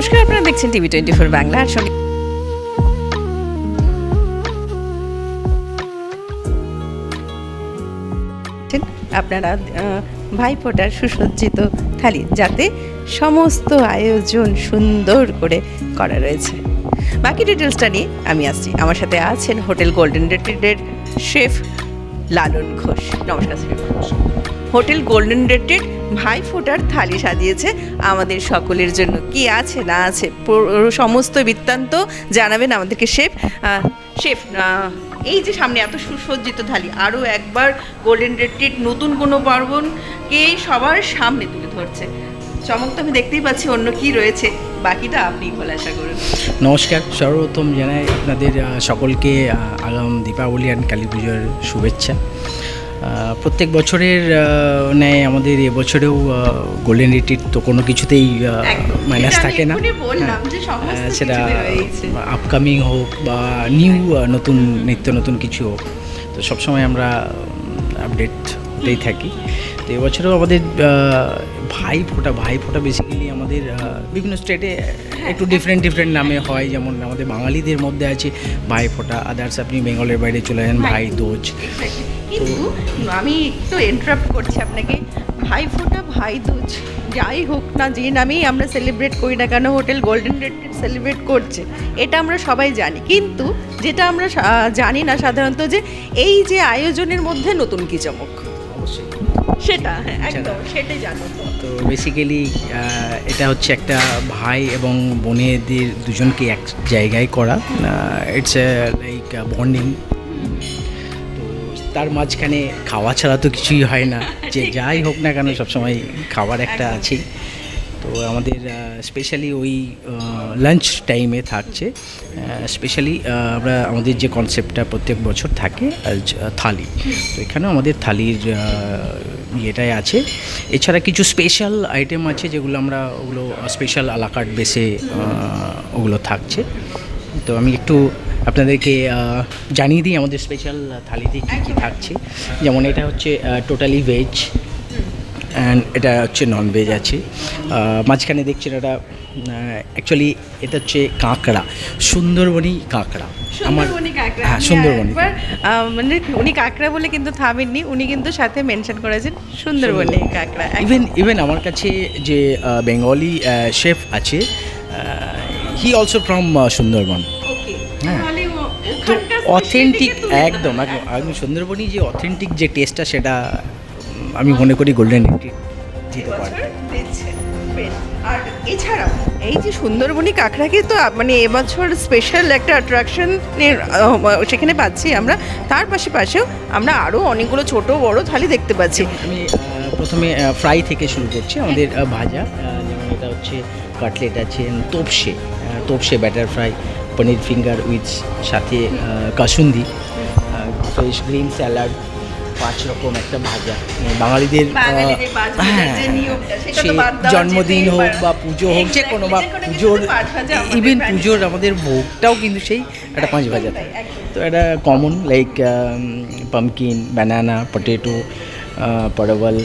নমস্কার, আপনারা দেখছেন টিভি টোয়েন্টি ফোর বাংলা। আর সঙ্গে আপনারা ভাইফোঁটার সুসজ্জিত থালি যাতে সমস্ত আয়োজন সুন্দর করে করা রয়েছে। বাকি ডিটেলসটা নিয়ে আমি আসছি। আমার সাথে আছেন হোটেল গোল্ডেন রেটেডের শেফ লালন ঘোষ। নমস্কার হোটেল গোল্ডেন রেটেড ভাই ফোটার থালি সাজিয়েছে আমাদের সকলের জন্য। কি আছে, না আছে? সমস্ত বৃত্তান্ত জানাবেন আমাদেরকে শেফ। শেফ এই যে সামনে এত সুসজ্জিত থালি আরও একবার গোল্ডেন রেটেড নতুন কোনো পার্বণকে সবার সামনে তুলে ধরছে। চমক তো আমি দেখতেই পাচ্ছি, অন্য কি রয়েছে? বাকিটা আপনি খোলাসা করুন নমস্কার, সর্বপ্রথম জানাই আপনাদের সকলকে আগাম দীপাবলি অ্যান্ড কালী পুজোর শুভেচ্ছা। প্রত্যেক বছরের ন্যায় আমাদের এবছরেও গোল্ডেন রিটির তো কোনো কিছুতেই মাইনাস থাকে না। হ্যাঁ, সেটা আপকামিং হোক বা নিউ নতুন নিত্য নতুন কিছু হোক তো সবসময় আমরা আপডেট হতেই থাকি। তো এবছরেও আমাদের ভাই ফোঁটা ভাই ফোঁটা বেসিক্যালি আমাদের বিভিন্ন স্টেটে একটু ডিফারেন্ট ডিফারেন্ট নামে হয়। যেমন আমাদের বাঙালিদের মধ্যে আছে ভাই ফোঁটা আদার্স আপনি বেঙ্গলের বাইরে চলে যান ভাই। দোজ। কিন্তু আমি একটু এন্টারাপ্ট করছি আপনাকে। ভাই ফোঁটা ভাই দুজ যাই হোক না যে নামেই আমরা সেলিব্রেট করি না কেন হোটেল গোল্ডেন রেড সেলিব্রেট করছে এটা আমরা সবাই জানি। কিন্তু যেটা আমরা জানি না সাধারণত যে এই যে আয়োজনের মধ্যে নতুন কি চমক? অবশ্যই। সেটা হ্যাঁ একদম সেটাই জানো। তো বেসিক্যালি এটা হচ্ছে একটা ভাই এবং বোনেদের দুজনকে এক জায়গায় করা। ইটস লাইক বন্ডিং তার মাঝখানে খাওয়া ছাড়া তো কিছুই হয় না। যে যাই হোক না কেন সবসময় খাবার একটা আছেই। তো আমাদের স্পেশালি ওই লাঞ্চ টাইমে থাকছে। স্পেশালি আমরা আমাদের যে কনসেপ্টটা প্রত্যেক বছর থাকে থালি। তো এখানে আমাদের থালির ইয়েটাই আছে। এছাড়া কিছু স্পেশাল আইটেম আছে যেগুলো আমরা ওগুলো স্পেশাল আলাকাট বেসে ওগুলো থাকছে। তো আমি একটু আপনাদেরকে জানিয়ে দিই আমাদের স্পেশাল থালিতে কী কী থাকছে। যেমন এটা হচ্ছে টোটালি ভেজ অ্যান্ড এটা হচ্ছে নন ভেজ আছে মাঝখানে দেখছেন এটা অ্যাকচুয়ালি এটা হচ্ছে কাঁকড়া সুন্দরবনী কাঁকড়া। কাঁকড়া। হ্যাঁ সুন্দরবনী আহ, মানে উনি কাঁকড়া বলে কিন্তু থামেননি উনি কিন্তু সাথে মেনশন করেছেন সুন্দরবনী কাঁকড়া। ইভেন ইভেন আমার কাছে যে বেঙ্গলি শেফ আছে হি অলসো ফ্রম সুন্দরবন। হ্যাঁ। অথেন্টিক একদম। একদম। একদম সুন্দরবনী যে অথেন্টিক যে টেস্টটা সেটা আমি মনে করি গোল্ডেন দিতে। আর এছাড়াও এই যে সুন্দরবনী কাঁকড়াকে তো মানে এবছর স্পেশাল একটা অ্যাট্রাকশনের সেখানে পাচ্ছি আমরা। তার পাশে পাশেও আমরা আরও অনেকগুলো ছোট বড় থালি দেখতে পাচ্ছি। আমি প্রথমে ফ্রাই থেকে শুরু করছি আমাদের ভাজা। যেমন এটা হচ্ছে কাটলেট আছে তোপসে। তোপসে batter fry paneer finger with সাথে কাসুন্দি ফ্রেশ গ্রিন স্যালাড পাঁচ রকম একটা ভাজা। মানে বাঙালিদের হ্যাঁ, যে নিয়মটা, সে জন্মদিন হোক বা পুজো হোক যে কোনো বা পুজোর ইভেন পুজোর আমাদের ভোগটাও কিন্তু সেই একটা পাঁচ ভাজা থাকে। তো এটা common like pumpkin banana potato পরবল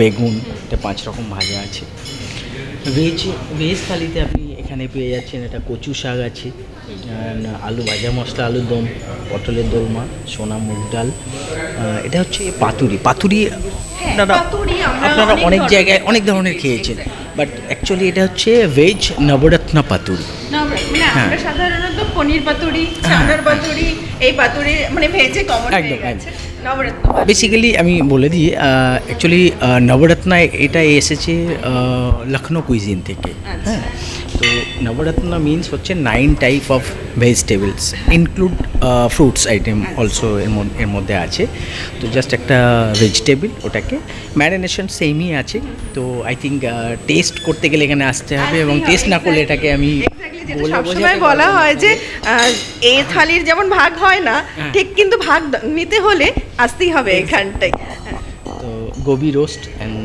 বেগুন এটা পাঁচ রকম ভাজা আছে। ভেজ ভেজ থালিতে আপনি এখানে পেয়ে যাচ্ছেন একটা কচু শাক আছে। আলু ভাজা মশলা আলুর দম পটলের দোলমা সোনা মুগ ডাল এটা হচ্ছে পাতুরি। পাতুরি আপনারা আপনারা অনেক জায়গায় অনেক ধরনের খেয়েছেন। বাট অ্যাকচুয়ালি এটা হচ্ছে ভেজ নবরত্ন পাতুরি। হ্যাঁ। আমরা সাধারণত পনির পাতুরি চানার পাতুরি এই পাতুরি মানে ভেজে কমন একদম। বেসিক্যালি আমি বলে দিই অ্যাকচুয়ালি নবরত্ন এটা এসেছে লখনৌ কুইজিন থেকে। আচ্ছা। হ্যাঁ। তো নবরত্ন মিনস হচ্ছে nine type of vegetables include fruits item also এর মধ্যে এর মধ্যে আছে। তো জাস্ট একটা ভেজিটেবল ওটাকে ম্যারিনেশন সেমই আছে। তো আই থিঙ্ক টেস্ট করতে গেলে এখানে আসতে হবে এবং টেস্ট না করলে এটাকে আমি সবসময় বলা হয় যে এই থালির যেমন ভাগ হয় না হ্যাঁ। ঠিক কিন্তু ভাগ নিতে হলে আসতেই হবে এখানটায়। তো গোবি রোস্ট অ্যান্ড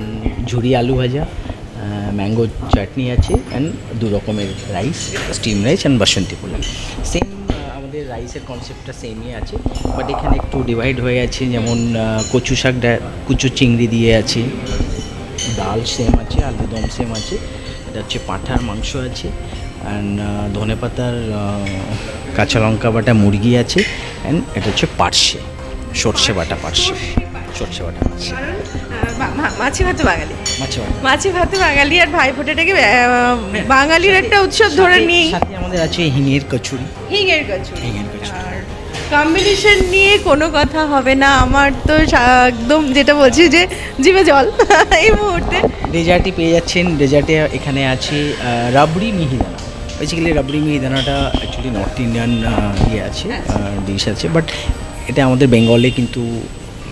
ঝুরি আলু ভাজা। ম্যাঙ্গো চাটনি আছে অ্যান্ড দু রকমের rice steam rice and Basanti pulao same আমাদের রাইসের কনসেপ্টটা সেমই আছে বাট এখানে একটু ডিভাইড হয়ে আছে যেমন কচু শাক কুচু চিংড়ি দিয়ে আছে, ডাল সেম আছে আলু দম সেম আছে, এটা হচ্ছে পাঁঠার মাংস আছে অ্যান্ড ধনে পাতার কাঁচা লঙ্কা বাটা মুরগি আছে অ্যান্ড এটা হচ্ছে পার্শে, সর্ষে বাটা পার্শে, সর্ষে বাটা মাছি ভাতে বাঙালি। মাছ ভাতে। বাঙালি আর ভাই ফোটাটাকে বাঙালির একটা উৎসব ধরে সাথে আমাদের আছে হিঙের কচুরি। হিঙের কচুরি। হিঙের কচুরি। আর কম্বিনেশন নিয়ে কোনো কথা হবে না। আমার তো একদম যেটা বলছি যে জিভে জল এই মুহূর্তে। ডেজার্টই পেয়ে যাচ্ছেন। ডেজার্টে এখানে আছে রাবড়ি মিহিদানা। বেসিক্যালি রাবড়ি মিহিদানাটা অ্যাকচুয়ালি নর্থ ইন্ডিয়ান ইয়ে আছে ডিশ আছে। বাট এটা আমাদের বেঙ্গলে কিন্তু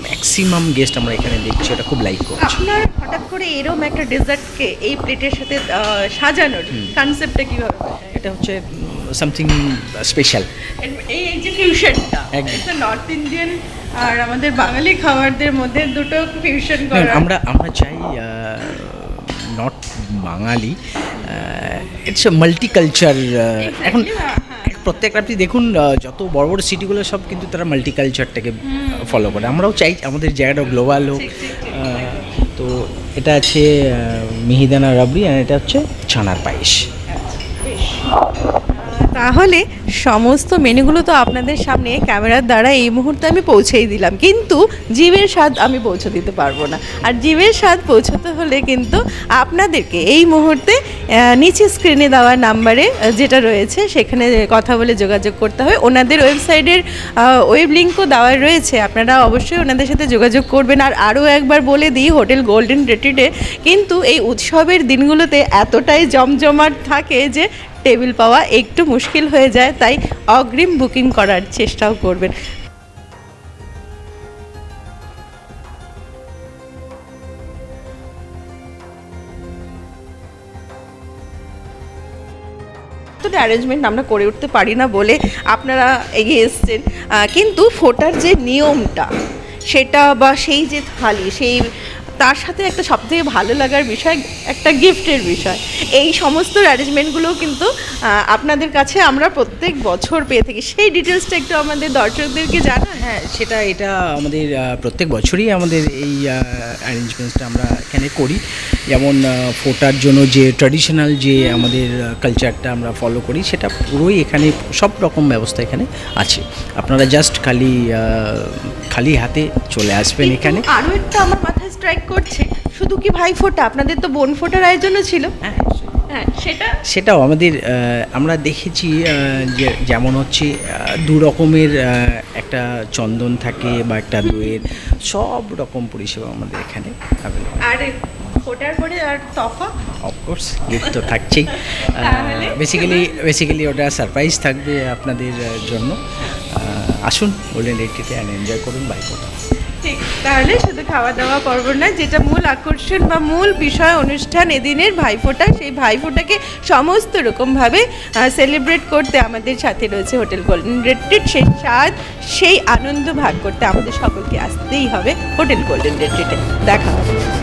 ম্যাক্সিমাম গেস্ট আমরা এখানে দেখছি ওটা খুব লাইক করছে। আপনার হঠাৎ করে এরকম একটা ডেজার্টকে এই প্লেটের সাথে সাজানোর কনসেপ্টটা কীভাবে? এটা হচ্ছে সামথিং স্পেশাল এই এই ফিউশনটা একদম। নর্থ ইন্ডিয়ান আর আমাদের বাঙালি খাবারদের মধ্যে দুটো ফিউশন করা। আমরা আমরা চাই not Bangali it's a multiculture এখন প্রত্যেক আপনি দেখুন যত বড় বড় সিটিগুলো সব কিন্তু তারা মাল্টিকালচারটাকে ফলো করে। আমরাও চাই আমাদের জায়গাটা গ্লোবাল হোক তো এটা আছে মিহিদানা রাবড়ি আর এটা হচ্ছে ছানার পায়েস। তাহলে সমস্ত মেনুগুলো তো আপনাদের সামনে ক্যামেরার দ্বারা এই মুহূর্তে আমি পৌঁছেই দিলাম। কিন্তু জীবের স্বাদ আমি পৌঁছে দিতে পারব না। আর জীবের স্বাদ পৌঁছাতে হলে কিন্তু আপনাদেরকে এই মুহূর্তে নিচে স্ক্রিনে দেওয়া নাম্বারে যেটা রয়েছে, সেখানে কথা বলে যোগাযোগ করতে হবে। ওনাদের ওয়েবসাইটের ওয়েব লিঙ্কও দেওয়া রয়েছে। আপনারা অবশ্যই ওনাদের সাথে যোগাযোগ করবেন। আর আরও একবার বলে দিই, হোটেল গোল্ডেন রেটিডে কিন্তু এই উৎসবের দিনগুলোতে এতটাই জমজমাট থাকে যে, টেবিল পাওয়া একটু মুশকিল হয়ে যায়। তাই অগ্রিম বুকিং করার চেষ্টাও করবেন। অ্যারেঞ্জমেন্ট আমরা করে উঠতে পারি না বলে আপনারা এগিয়ে এসছেন। কিন্তু ফোটার যে নিয়মটা, সেটা বা সেই যে থালি, সেই তার সাথে একটা সবথেকে ভালো লাগার বিষয় একটা গিফটের বিষয়। এই সমস্ত অ্যারেঞ্জমেন্টগুলো কিন্তু আপনাদের কাছে আমরা প্রত্যেক বছর পেয়ে থাকি। সেই ডিটেলসটা একটু আমাদের দর্শকদেরকে জানান। হ্যাঁ সেটা এটা আমাদের প্রত্যেক বছরই আমাদের এই অ্যারেঞ্জমেন্টসটা আমরা এখানে করি। যেমন ফোটার জন্য যে ট্র্যাডিশনাল যে আমাদের কালচারটা আমরা ফলো করি সেটা পুরোই এখানে সব রকম ব্যবস্থা এখানে আছে। আপনারা জাস্ট খালি খালি হাতে চলে আসবেন এখানে। আরও একটা আমার মাথায় স্ট্রাইক করছে শুধু কি ভাই ফোটা? আপনাদের তো বোন ফোটার আয়োজনও ছিল। হ্যাঁ হ্যাঁ সেটা সেটাও আমাদের আমরা দেখেছি যে যেমন হচ্ছে দু রকমের একটা চন্দন থাকে বা একটা দইয়ের সব রকম পরিষেবা আমাদের এখানে আর ফোটার পরে আর তফা? অফকোর্স গিফট তো থাকছেই। বেসিক্যালি বেসিক্যালি ওটা সারপ্রাইজ থাকবে আপনাদের জন্য। আসুন গোল্ডেন রেটিতে অ্যান্ড এনজয় করুন বাইকটা তাহলে শুধু খাওয়া দাওয়া পর্ব না, যেটা মূল আকর্ষণ বা মূল বিষয় অনুষ্ঠান এদিনের ভাইফোঁটা, সেই ভাইফোঁটাকে সমস্ত রকমভাবে সেলিব্রেট করতে আমাদের সাথে রয়েছে হোটেল গোল্ডেন রেট্রিট সেই স্বাদ, সেই আনন্দ ভাগ করতে আমাদের সকলকে আসতেই হবে হোটেল গোল্ডেন রেট্রিটে দেখা হবে।